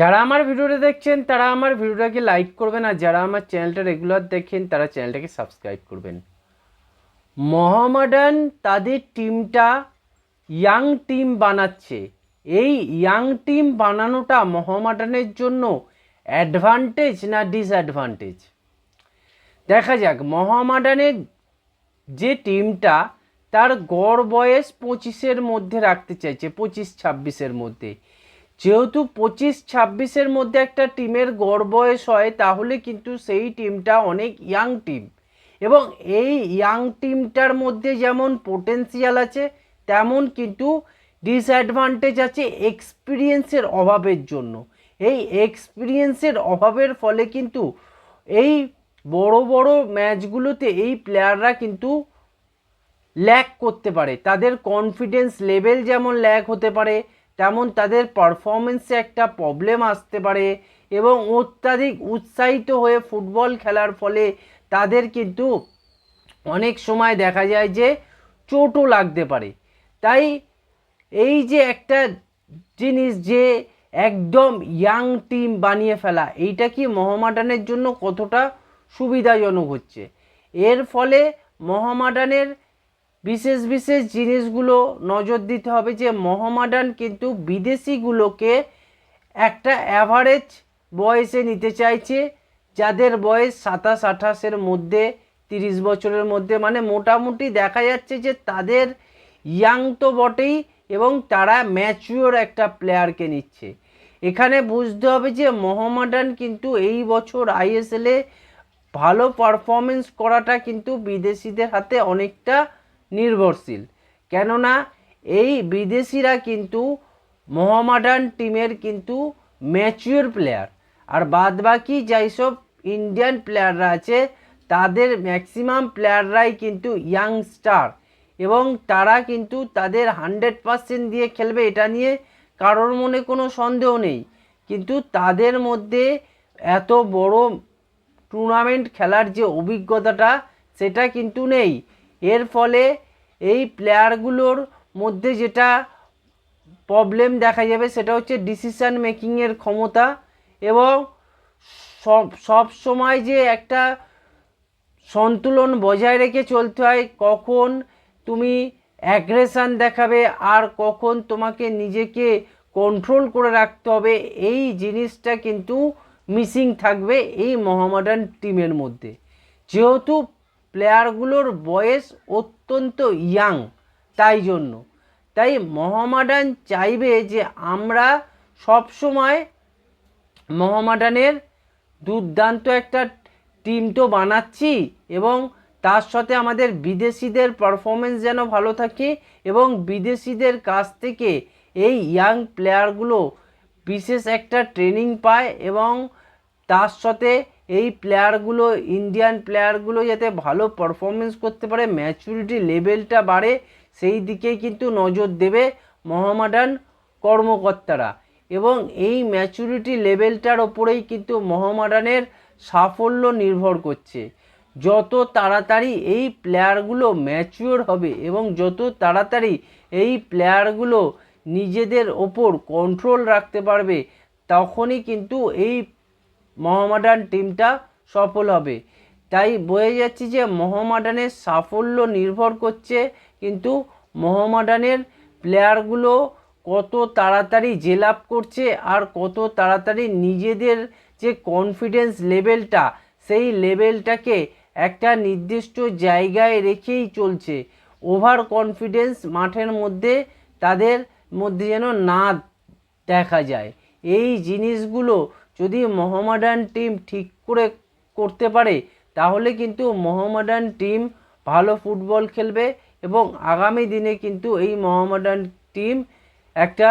যারা আমার ভিডিওটা দেখছেন, তারা আমার ভিডিওটাকে লাইক করবেন আর যারা আমার চ্যানেলটা রেগুলার দেখেন, তারা চ্যানেলটাকে সাবস্ক্রাইব করবেন। মোহামেডান তাদের টিমটা ইয়াং টিম বানাচ্ছে। এই ইয়াং টিম বানানোটা মোহামেডানের জন্য অ্যাডভান্টেজ না ডিসঅ্যাডভান্টেজ দেখা যাক মোহামেডানের যে টিমটা তার গড় বয়স পঁচিশের মধ্যে রাখতে চাইছে, পঁচিশ ছাব্বিশের মধ্যে। যেহেতু পঁচিশ ছাব্বিশের মধ্যে একটা টিমের গড় বয়স হয়, তাহলে কিন্তু সেই টিমটা অনেক ইয়াং টিম এবং এই ইয়াং টিমটার মধ্যে যেমন পোটেন্সিয়াল আছে, তেমন কিন্তু ডিসঅ্যাডভান্টেজ আছে এক্সপিরিয়েন্সের অভাবের জন্য। এই এক্সপিরিয়েন্সের অভাবের ফলে কিন্তু এই বড় বড় ম্যাচগুলোতে এই প্লেয়াররা কিন্তু ল্যাক করতে পারে। তাদের কনফিডেন্স লেভেল যেমন ল্যাক হতে পারে তেমন তাদের পারফরমেন্সে একটা প্রবলেম আসতে পারে এবং অত্যাধিক উৎসাহিত হয়ে ফুটবল খেলার ফলে তাদের কিন্তু অনেক সময় দেখা যায় যে চোটও লাগতে পারে। তাই এই যে একটা জিনিস যে একদম ইয়াং টিম বানিয়ে ফেলা, এইটা কি মোহামেডানের জন্য কতটা সুবিধাজনক হচ্ছে? এর ফলে মোহামেডানের বিশেষ বিশেষ জিনিসগুলো নজর দিতে হবে যে মোহামেডান কিন্তু বিদেশিগুলোকে একটা অ্যাভারেজ বয়সে নিতে চাইছে, যাদের বয়স সাতাশ আঠাশের মধ্যে, তিরিশ বছরের মধ্যে মানে মোটামুটি দেখা যাচ্ছে যে তাদের ইয়াং তো বটেই এবং তারা ম্যাচিওর একটা প্লেয়ারকে নিচ্ছে। এখানে বুঝতে হবে যে মোহামেডান কিন্তু এই বছর আইএসএলে ভালো পারফরমেন্স করাটা কিন্তু বিদেশিদের হাতে অনেকটা নির্ভরশীল। কেননা এই বিদেশিরা কিন্তু মোহামেডান টিমের কিন্তু ম্যাচিওর প্লেয়ার আর বাদ বাকি যেসব ইন্ডিয়ান প্লেয়াররা আছে, তাদের ম্যাক্সিমাম প্লেয়াররাই কিন্তু ইয়াংস্টার এবং তারা কিন্তু তাদের হান্ড্রেড পার্সেন্ট দিয়ে খেলবে এটা নিয়ে কারোর মনে কোনো সন্দেহ নেই। কিন্তু তাদের মধ্যে এত বড় টুর্নামেন্ট খেলার যে অভিজ্ঞতাটা, সেটা কিন্তু নেই। এর ফলে এই প্লেয়ারগুলোর মধ্যে যেটা প্রবলেম দেখা যাবে সেটা হচ্ছে ডিসিশান মেকিংয়ের ক্ষমতা এবং সব সব সময় যে একটা সন্তুলন বজায় রেখে চলতে হয় কখন তুমি অ্যাগ্রেশান দেখাবে আর কখন তোমাকে নিজেকে কন্ট্রোল করে রাখতে হবে, এই জিনিসটা কিন্তু মিসিং থাকবে এই মোহামেডান টিমের মধ্যে। যেহেতু প্লেয়ারগুলোর বয়স অত্যন্ত ইয়াং, তাই জন্য। তাই মোহামেডান চাইবে যে আমরা সব সময় মোহামেডানের দুর্দান্ত একটা টিম তো বানাচ্ছি এবং তার সাথে আমাদের বিদেশিদের পারফরমেন্স যেন ভালো থাকে এবং বিদেশিদের কাছ থেকে এই ইয়াং প্লেয়ারগুলো বিশেষ একটা ট্রেনিং পায় এবং তার সাথে এই প্লেয়ারগুলো, ইন্ডিয়ান প্লেয়ারগুলো যাতে ভালো পারফরমেন্স করতে পারে ম্যাচুরিটি লেভেলটা বাড়ে, সেই দিকেই কিন্তু নজর দেবে মোহামেডান কর্মকর্তারা। এবং এই ম্যাচুরিটি লেভেলটার ওপরেই কিন্তু মোহামেডানের সাফল্য নির্ভর করছে। যত তাড়াতাড়ি এই প্লেয়ারগুলো ম্যাচিওর হবে এবং যত তাড়াতাড়ি এই প্লেয়ারগুলো নিজেদের ওপর কন্ট্রোল রাখতে পারবে, তখনই কিন্তু এই মোহামেডান টিমটা সফল হবে। তাই বোঝা যাচ্ছে যে মোহামেডানের সাফল্য নির্ভর করছে কিন্তু মোহামেডানের প্লেয়ারগুলো কত তাড়াতাড়ি জেল আপ করছে আর কত তাড়াতাড়ি নিজেদের যে কনফিডেন্স লেভেলটা, সেই লেভেলটাকে একটা নির্দিষ্ট জায়গায় রেখেই চলছে। ওভার কনফিডেন্স মাঠের মধ্যে, তাদের মধ্যে যেন না দেখা যায়। এই জিনিসগুলো যদি মোহামেডান টিম ঠিক করে করতে পারে, তাহলে কিন্তু মোহামেডান টিম ভালো ফুটবল খেলবে এবং আগামী দিনে কিন্তু এই মোহামেডান টিম একটা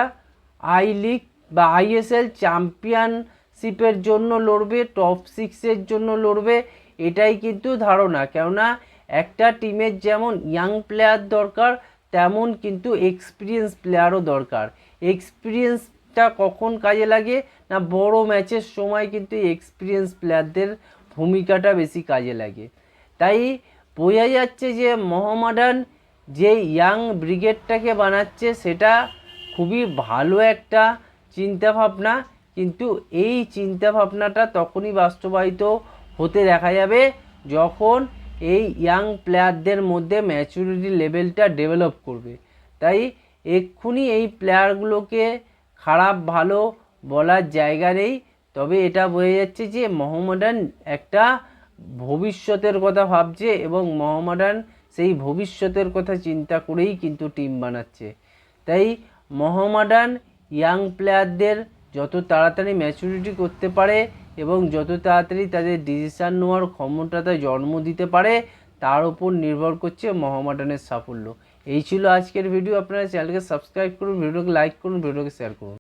আই লিগ বা আইএসএল চ্যাম্পিয়নশিপের জন্য লড়বে টপ সিক্সের জন্য লড়বে, এটাই কিন্তু ধারণা। কেননা একটা টিমের যেমন ইয়াং প্লেয়ার দরকার, তেমন কিন্তু এক্সপিরিয়েন্স প্লেয়ারও দরকার। এক্সপিরিয়েন্সটা কখন কাজে লাগে? না, বড় ম্যাচের সময় কিন্তু এক্সপিরিয়েন্স প্লেয়ারদের ভূমিকাটা বেশি কাজে লাগে। তাই বোঝা যাচ্ছে যে মোহামেডান যে ইয়াং ব্রিগেডটাকে বানাচ্ছে, সেটা খুবই ভালো একটা চিন্তাভাবনা। কিন্তু এই চিন্তা ভাবনাটা তখনই বাস্তবায়িত হতে দেখা যাবে যখন এই ইয়াং প্লেয়ারদের মধ্যে ম্যাচুরিটি লেভেলটা ডেভেলপ করবে। তাই এক্ষুনি এই প্লেয়ারগুলোকে খারাপ, ভালো বলার জায়গা নেই। তবে এটা বোঝা যাচ্ছে যে মোহামেডান একটা ভবিষ্যতের কথা ভাবছে এবং মোহামেডান সেই ভবিষ্যতের কথা চিন্তা করেই কিন্তু টিম বানাচ্ছে। তাই মোহামেডান ইয়াং প্লেয়ারদের যত তাড়াতাড়ি ম্যাচুরিটি করতে পারে এবং যত তাড়াতাড়ি তাদের ডিসিশান নেওয়ার ক্ষমতাটা জন্ম দিতে পারে, তার উপর নির্ভর করছে মোহামেডানের সাফল্য। এই ছিল আজকের ভিডিও আপনারা চ্যানেলকে সাবস্ক্রাইব করুন ভিডিওকে লাইক করুন ভিডিওকে শেয়ার করুন।